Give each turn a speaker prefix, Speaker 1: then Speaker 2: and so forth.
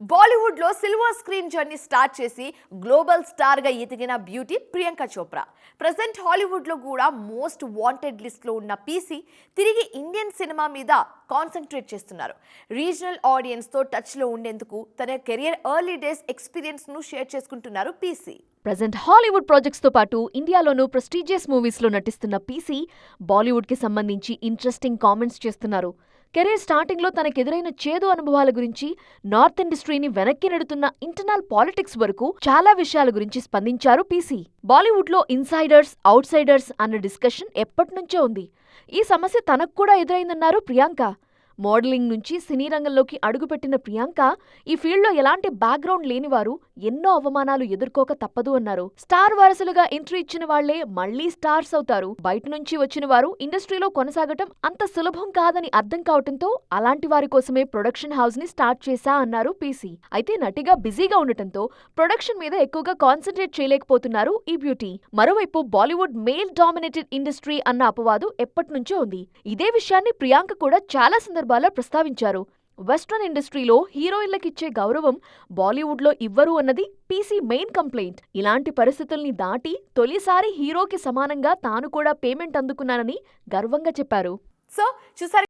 Speaker 1: బాలీవుడ్లో silver screen journey start చేసి global స్టార్గా ఎదిగిన బ్యూటీ ప్రియాంక చోప్రా. ప్రజెంట్ హాలీవుడ్లో కూడా మోస్ట్ వాంటెడ్ లిస్ట్లో ఉన్న పీసీ తిరిగి ఇండియన్ సినిమా మీద కాన్సన్ట్రేట్ చేస్తున్నారు. రీజనల్ ఆడియన్స్తో టచ్లో ఉండేందుకు తన కెరియర్ ఎర్లీ డేస్ ఎక్స్పీరియన్స్ను షేర్ చేసుకుంటున్నారు పీసీ.
Speaker 2: ప్రజెంట్ హాలీవుడ్ ప్రాజెక్ట్స్తో పాటు ఇండియాలోనూ ప్రెస్టీజియస్ మూవీస్లో నటిస్తున్న పీసీ బాలీవుడ్కి సంబంధించి ఇంట్రెస్టింగ్ కామెంట్స్ చేస్తున్నారు. కెరీర్ స్టార్టింగ్లో తనకెదురైన చేదు అనుభవాల గురించి నార్త్ ఇండస్ట్రీని వెనక్కి నెడుతున్న ఇంటర్నల్ పాలిటిక్స్ వరకు చాలా విషయాల గురించి స్పందించారు పీసీ. బాలీవుడ్లో ఇన్సైడర్స్ అవుట్ సైడర్స్ అన్న డిస్కషన్ ఎప్పటినుంచే ఉంది. ఈ సమస్య తనకు కూడా ఎదురైందన్నారు ప్రియాంక. మోడలింగ్ నుంచి సినీ రంగంలోకి అడుగుపెట్టిన ప్రియాంక ఈ ఫీల్డ్లో ఎలాంటి బ్యాక్గ్రౌండ్ లేనివారు ఎన్నో అవమానాలు ఎదుర్కోక తప్పదు అన్నారు. స్టార్ వారసులుగా ఎంట్రీ ఇచ్చిన వాళ్ళే మళ్ళీ స్టార్స్ అవుతారు. బయట నుంచి వచ్చిన వారు ఇండస్ట్రీలో కొనసాగటం అంత సులభం కాదని అర్థం కావటంతో అలాంటి వారి కోసమే ప్రొడక్షన్ హౌస్ని స్టార్ట్ చేశా అన్నారు పీసీ. అయితే నటిగా బిజీగా ఉండటంతో ప్రొడక్షన్ మీద ఎక్కువగా కాన్సన్ట్రేట్ చేయలేకపోతున్నారు ఈ బ్యూటీ. మరోవైపు బాలీవుడ్ మేల్ డామినేటెడ్ ఇండస్ట్రీ అన్న అపవాదు ఎప్పటినుంచో ఉంది. ఇదే విషయాన్ని ప్రియాంక కూడా చాలా సందర్భాల్లో ప్రస్తావించారు. వెస్ట్రన్ ఇండస్ట్రీలో హీరోయిన్లకిచ్చే గౌరవం బాలీవుడ్లో ఇవ్వరు అన్నది పీసీ మెయిన్ కంప్లైంట్. ఇలాంటి పరిస్థితుల్ని దాటి తొలిసారి హీరోకి సమానంగా తాను కూడా పేమెంట్ అందుకున్నానని గర్వంగా చెప్పారు.
Speaker 1: సో చూసారు